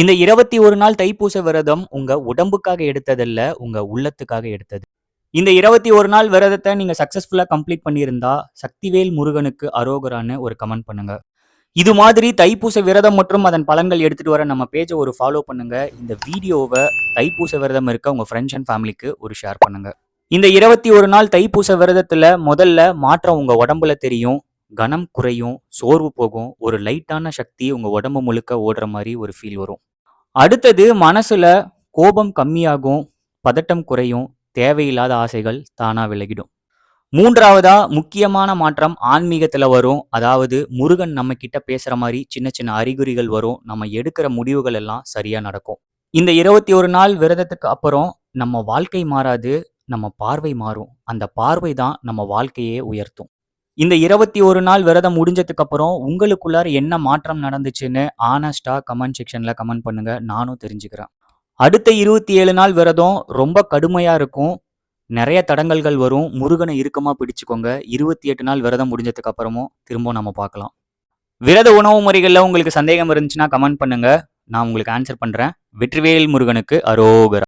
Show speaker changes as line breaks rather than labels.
இந்த இருபத்தி ஒரு நாள் தைப்பூச விரதம் உங்க உடம்புக்காக எடுத்ததல்ல உங்க உள்ளத்துக்காக எடுத்தது. இந்த இருபத்தி ஒரு நாள் விரதத்தை நீங்க சக்சஸ்ஃபுல்லா கம்ப்ளீட் பண்ணியிருந்தா சக்திவேல் முருகனுக்கு அரோகரான்னு ஒரு கமெண்ட் பண்ணுங்க. இது மாதிரி தைப்பூச விரதம் மற்றும் அதன் பலன்கள் எடுத்துட்டு வர நம்ம பேஜை ஒரு ஃபாலோ பண்ணுங்க. இந்த வீடியோவை தைப்பூச விரதம் இருக்க உங்க ஃப்ரெண்ட்ஸ் அண்ட் ஃபேமிலிக்கு ஒரு ஷேர் பண்ணுங்க. இந்த இருபத்தி ஒரு நாள் தைப்பூச விரதத்துல முதல்ல மாற்றம் உங்க உடம்புல தெரியும். கனம் குறையும் சோர்வு போகும். ஒரு லைட்டான சக்தி உங்க உடம்பு முழுக்க ஓடுற மாதிரி ஒரு ஃபீல் வரும். அடுத்தது மனசுல கோபம் கம்மியாகும் பதட்டம் குறையும் தேவையில்லாத ஆசைகள் தானா விலகிடும். மூன்றாவதா முக்கியமான மாற்றம் ஆன்மீகத்துல வரும். அதாவது முருகன் நம்ம கிட்ட பேசுற மாதிரி சின்ன சின்ன அறிகுறிகள் வரும். நம்ம எடுக்கிற முடிவுகள் எல்லாம் சரியா நடக்கும். இந்த இருபத்தி ஒரு நாள் விரதத்துக்கு அப்புறம் நம்ம வாழ்க்கை மாறாது நம்ம பார்வை மாறும். அந்த பார்வை தான் நம்ம வாழ்க்கையே உயர்த்தும். இந்த இருபத்தி ஒரு நாள் விரதம் முடிஞ்சதுக்கு அப்புறம் உங்களுக்குள்ளார என்ன மாற்றம் நடந்துச்சுன்னு ஆனஸ்டா கமெண்ட் செக்ஷன்ல கமெண்ட் பண்ணுங்க. நானும் தெரிஞ்சுக்கிறேன். அடுத்த இருபத்தி ஏழு நாள் விரதம் ரொம்ப கடுமையா இருக்கும். நிறைய தடங்கல்கள் வரும். முருகனை இறுக்கமா பிடிச்சுக்கோங்க. இருபத்தி எட்டு நாள் விரதம் முடிஞ்சதுக்கு அப்புறமும் திரும்ப நம்ம பார்க்கலாம். விரத உணவு முறைகளில் உங்களுக்கு சந்தேகம் இருந்துச்சுன்னா கமெண்ட் பண்ணுங்க. நான் உங்களுக்கு ஆன்சர் பண்றேன். வெற்றிவேல் முருகனுக்கு அரோகரா.